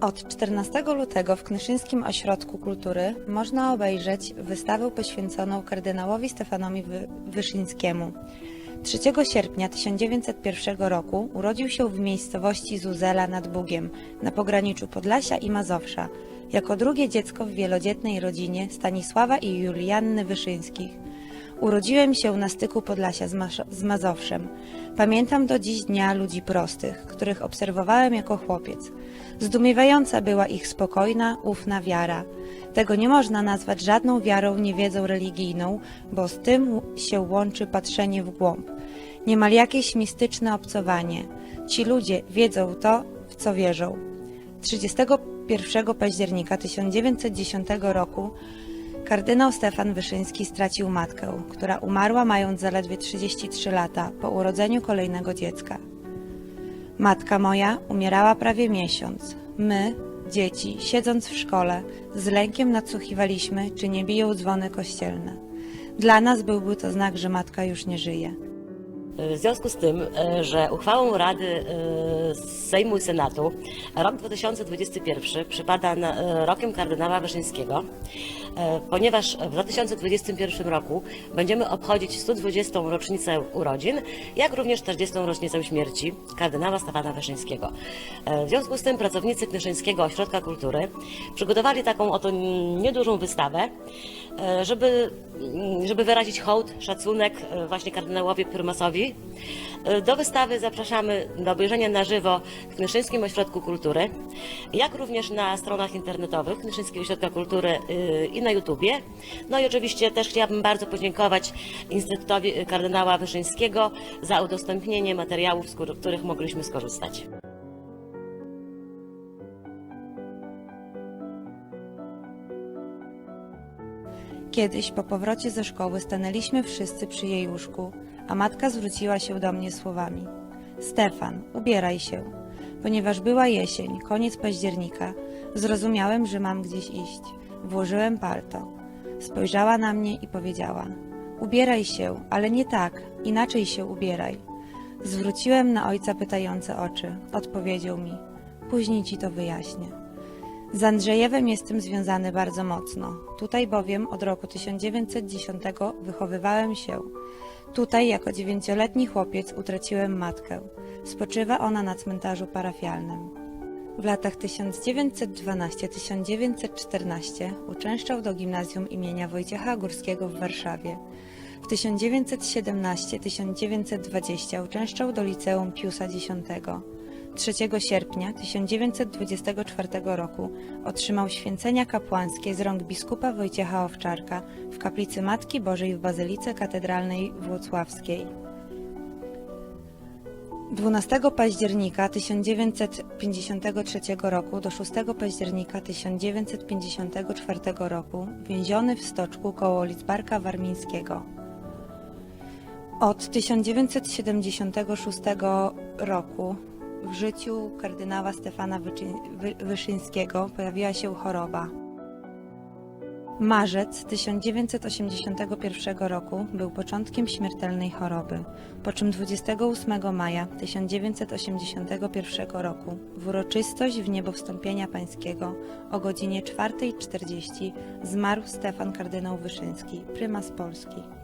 Od 14 lutego w Knyszyńskim Ośrodku Kultury można obejrzeć wystawę poświęconą kardynałowi Stefanowi Wy- Wyszyńskiemu. 3 sierpnia 1901 roku urodził się w miejscowości Zuzela nad Bugiem na pograniczu Podlasia i Mazowsza jako drugie dziecko w wielodzietnej rodzinie Stanisława i Julianny Wyszyńskich. Urodziłem się na styku Podlasia z, Masz- z Mazowszem. Pamiętam do dziś dnia ludzi prostych, których obserwowałem jako chłopiec. Zdumiewająca była ich spokojna, ufna wiara. Tego nie można nazwać żadną wiarą niewiedzą religijną, bo z tym się łączy patrzenie w głąb. Niemal jakieś mistyczne obcowanie. Ci ludzie wiedzą to, w co wierzą. 31 października 1910 roku Kardynał Stefan Wyszyński stracił matkę, która umarła mając zaledwie 33 lata po urodzeniu kolejnego dziecka. Matka moja umierała prawie miesiąc. My, dzieci, siedząc w szkole, z lękiem nadsłuchiwaliśmy, czy nie biją dzwony kościelne. Dla nas byłby to znak, że matka już nie żyje. W związku z tym, e, że uchwałą Rady e, Sejmu i Senatu rok 2021 przypada na, e, rokiem kardynała Wyszyńskiego, e, ponieważ w 2021 roku będziemy obchodzić 120. rocznicę urodzin, jak również 40. rocznicę śmierci kardynała Stefana Wyszyńskiego. E, W związku z tym pracownicy Knyszyńskiego Ośrodka Kultury przygotowali taką oto niedużą wystawę, żeby, żeby wyrazić hołd, szacunek właśnie kardynałowi prymasowi. Do wystawy zapraszamy do obejrzenia na żywo w Knyszyńskim Ośrodku Kultury, jak również na stronach internetowych Knyszyńskiego Ośrodka Kultury e, i na YouTubie. No i oczywiście też chciałabym bardzo podziękować Instytutowi kardynała Wyszyńskiego za udostępnienie materiałów, z których mogliśmy skorzystać. Kiedyś po powrocie ze szkoły stanęliśmy wszyscy przy jej łóżku, a matka zwróciła się do mnie słowami: Stefan, ubieraj się. Ponieważ była jesień, koniec października, zrozumiałem, że mam gdzieś iść. Włożyłem palto. Spojrzała na mnie i powiedziała: Ubieraj się, ale nie tak, inaczej się ubieraj. Zwróciłem na ojca pytające oczy. Odpowiedział mi: Później ci to wyjaśnię. Z Andrzejewem jestem związany bardzo mocno. Tutaj bowiem od roku 1910 wychowywałem się. Tutaj jako dziewięcioletni chłopiec utraciłem matkę. Spoczywa ona na cmentarzu parafialnym. W latach 1912-1914 uczęszczał do gimnazjum imienia Wojciecha Górskiego w Warszawie. W 1917-1920 uczęszczał do liceum Piusa X. 3 sierpnia 1924 roku otrzymał święcenia kapłańskie z rąk biskupa Wojciecha Owczarka w kaplicy Matki Bożej w Bazylice Katedralnej Włocławskiej. 12 października 1953 roku do 6 października 1954 roku więziony w stoczku koło Lidzbarka Warmińskiego. Od 1976 roku w życiu kardynała Stefana Wyszyńskiego pojawiła się choroba. Marzec 1981 roku był początkiem śmiertelnej choroby, po czym 28 maja 1981 roku w uroczystość w niebo wstąpienia pańskiego o godzinie 4.40 zmarł Stefan kardynał Wyszyński, prymas Polski.